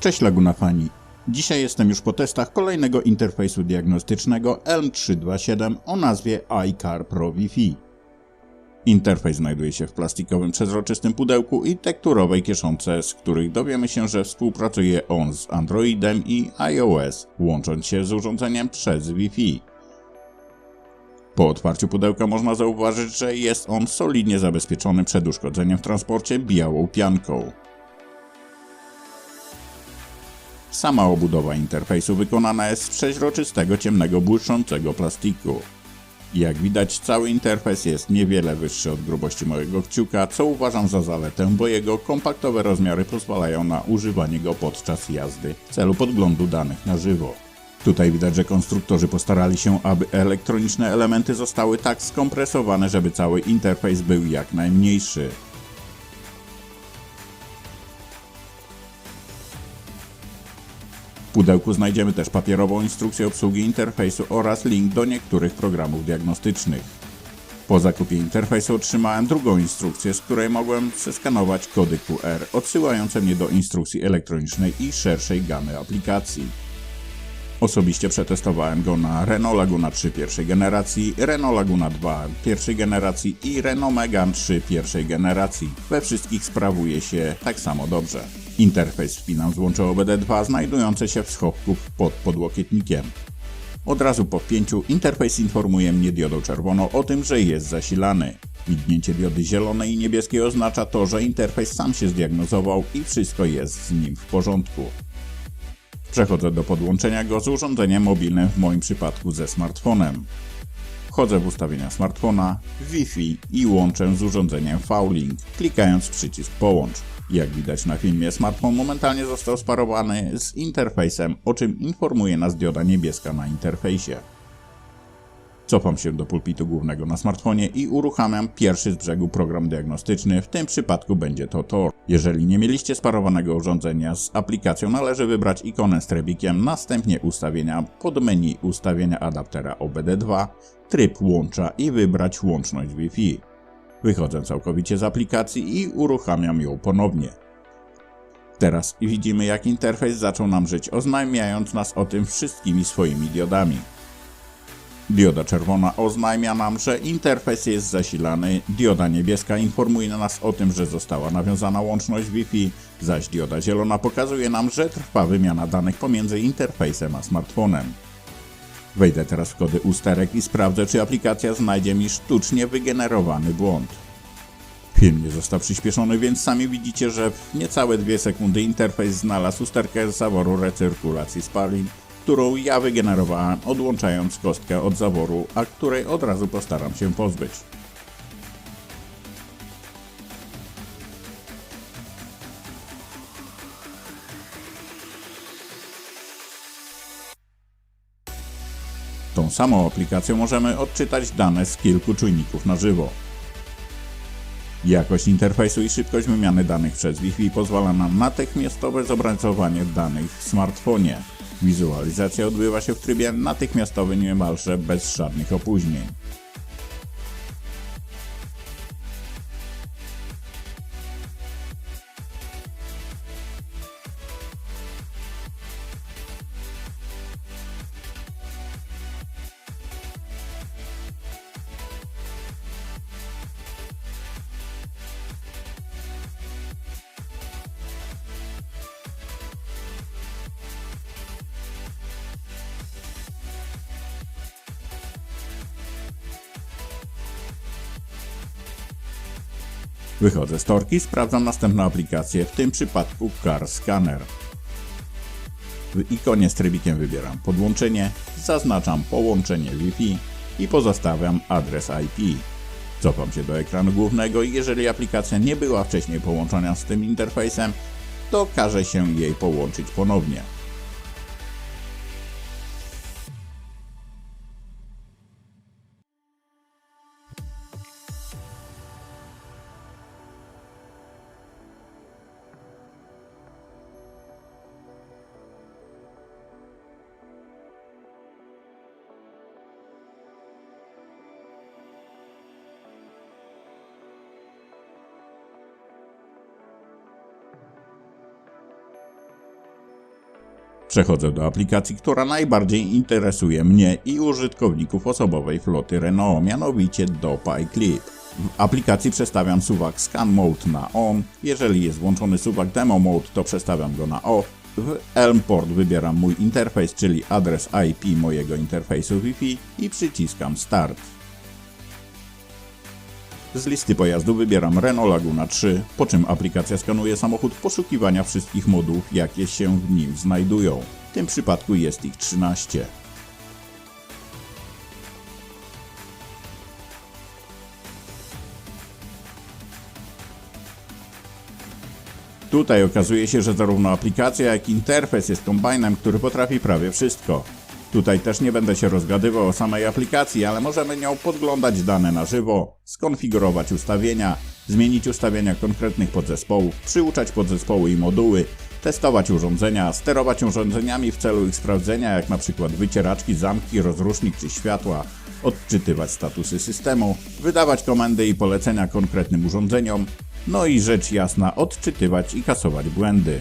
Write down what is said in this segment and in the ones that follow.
Cześć Laguna Fani. Dzisiaj jestem już po testach kolejnego interfejsu diagnostycznego LM327 o nazwie iCar Pro Wi-Fi. Interfejs znajduje się w plastikowym przezroczystym pudełku i tekturowej kieszonce, z których dowiemy się, że współpracuje on z Androidem i iOS, łącząc się z urządzeniem przez Wi-Fi. Po otwarciu pudełka można zauważyć, że jest on solidnie zabezpieczony przed uszkodzeniem w transporcie białą pianką. Sama obudowa interfejsu wykonana jest z przeźroczystego, ciemnego, błyszczącego plastiku. Jak widać, cały interfejs jest niewiele wyższy od grubości mojego kciuka, co uważam za zaletę, bo jego kompaktowe rozmiary pozwalają na używanie go podczas jazdy w celu podglądu danych na żywo. Tutaj widać, że konstruktorzy postarali się, aby elektroniczne elementy zostały tak skompresowane, żeby cały interfejs był jak najmniejszy. Pudełku znajdziemy też papierową instrukcję obsługi interfejsu oraz link do niektórych programów diagnostycznych. Po zakupie interfejsu otrzymałem drugą instrukcję, z której mogłem przeskanować kody QR odsyłające mnie do instrukcji elektronicznej i szerszej gamy aplikacji. Osobiście przetestowałem go na Renault Laguna 3 pierwszej generacji, Renault Laguna 2 pierwszej generacji i Renault Megane 3 pierwszej generacji. We wszystkich sprawuje się tak samo dobrze. Interfejs wpinam z łącza OBD2 znajdujące się w schowku pod podłokietnikiem. Od razu po wpięciu interfejs informuje mnie diodą czerwoną o tym, że jest zasilany. Mignięcie diody zielonej i niebieskiej oznacza to, że interfejs sam się zdiagnozował i wszystko jest z nim w porządku. Przechodzę do podłączenia go z urządzeniem mobilnym, w moim przypadku ze smartfonem. Wchodzę w ustawienia smartfona, Wi-Fi i łączę z urządzeniem V-Link, klikając przycisk połącz. Jak widać na filmie, smartfon momentalnie został sparowany z interfejsem, o czym informuje nas dioda niebieska na interfejsie. Cofam się do pulpitu głównego na smartfonie i uruchamiam pierwszy z brzegu program diagnostyczny, w tym przypadku będzie to Tor. Jeżeli nie mieliście sparowanego urządzenia z aplikacją, należy wybrać ikonę z trebikiem, następnie ustawienia pod menu ustawienia adaptera OBD2, tryb łącza i wybrać łączność Wi-Fi. Wychodzę całkowicie z aplikacji i uruchamiam ją ponownie. Teraz widzimy jak interfejs zaczął nam żyć, oznajmiając nas o tym wszystkimi swoimi diodami. Dioda czerwona oznajmia nam, że interfejs jest zasilany, dioda niebieska informuje nas o tym, że została nawiązana łączność Wi-Fi, zaś dioda zielona pokazuje nam, że trwa wymiana danych pomiędzy interfejsem a smartfonem. Wejdę teraz w kody usterek i sprawdzę, czy aplikacja znajdzie mi sztucznie wygenerowany błąd. Film nie został przyspieszony, więc sami widzicie, że w niecałe dwie sekundy interfejs znalazł usterkę z zaworu recyrkulacji spalin, którą ja wygenerowałem odłączając kostkę od zaworu, a której od razu postaram się pozbyć. Tą samą aplikacją możemy odczytać dane z kilku czujników na żywo. Jakość interfejsu i szybkość wymiany danych przez Wi-Fi pozwala na natychmiastowe zobrazowanie danych w smartfonie. Wizualizacja odbywa się w trybie natychmiastowym niemalże bez żadnych opóźnień. Wychodzę z torki, sprawdzam następną aplikację, w tym przypadku Car Scanner. W ikonie z trybikiem wybieram podłączenie, zaznaczam połączenie Wi-Fi i pozostawiam adres IP. Cofam się do ekranu głównego i jeżeli aplikacja nie była wcześniej połączona z tym interfejsem, to każe się jej połączyć ponownie. Przechodzę do aplikacji, która najbardziej interesuje mnie i użytkowników osobowej floty Renault, mianowicie do PyClip. W aplikacji przestawiam suwak Scan Mode na On. Jeżeli jest włączony suwak Demo Mode, to przestawiam go na Off. W Elmport wybieram mój interfejs, czyli adres IP mojego interfejsu Wi-Fi i przyciskam Start. Z listy pojazdu wybieram Renault Laguna 3, po czym aplikacja skanuje samochód poszukiwania wszystkich modułów, jakie się w nim znajdują. W tym przypadku jest ich 13. Tutaj okazuje się, że zarówno aplikacja, jak i interfejs jest kombajnem, który potrafi prawie wszystko. Tutaj też nie będę się rozgadywał o samej aplikacji, ale możemy nią podglądać dane na żywo, skonfigurować ustawienia, zmienić ustawienia konkretnych podzespołów, przyuczać podzespoły i moduły, testować urządzenia, sterować urządzeniami w celu ich sprawdzenia, jak na przykład wycieraczki, zamki, rozrusznik czy światła, odczytywać statusy systemu, wydawać komendy i polecenia konkretnym urządzeniom, no i rzecz jasna odczytywać i kasować błędy.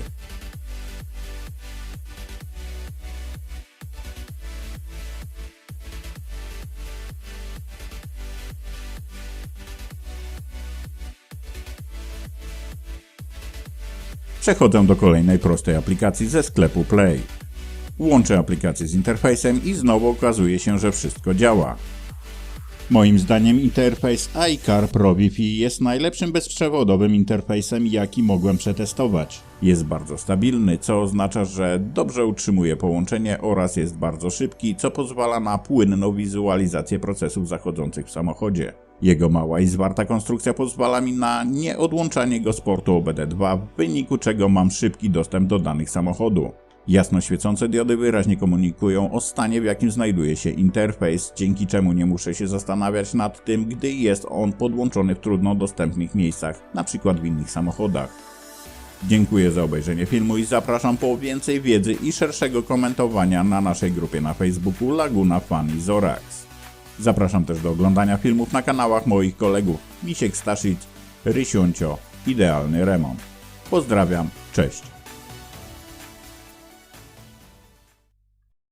Przechodzę do kolejnej prostej aplikacji ze sklepu Play. Łączę aplikację z interfejsem i znowu okazuje się, że wszystko działa. Moim zdaniem interfejs iCar Pro Wi-Fi jest najlepszym bezprzewodowym interfejsem, jaki mogłem przetestować. Jest bardzo stabilny, co oznacza, że dobrze utrzymuje połączenie oraz jest bardzo szybki, co pozwala na płynną wizualizację procesów zachodzących w samochodzie. Jego mała i zwarta konstrukcja pozwala mi na nieodłączanie go z portu OBD2, w wyniku czego mam szybki dostęp do danych samochodu. Jasno świecące diody wyraźnie komunikują o stanie, w jakim znajduje się interfejs, dzięki czemu nie muszę się zastanawiać nad tym, gdy jest on podłączony w trudno dostępnych miejscach, np. w innych samochodach. Dziękuję za obejrzenie filmu i zapraszam po więcej wiedzy i szerszego komentowania na naszej grupie na Facebooku Laguna Fan i Zorax. Zapraszam też do oglądania filmów na kanałach moich kolegów Misiek Staszic, Rysiuncio, Idealny Remont. Pozdrawiam, cześć.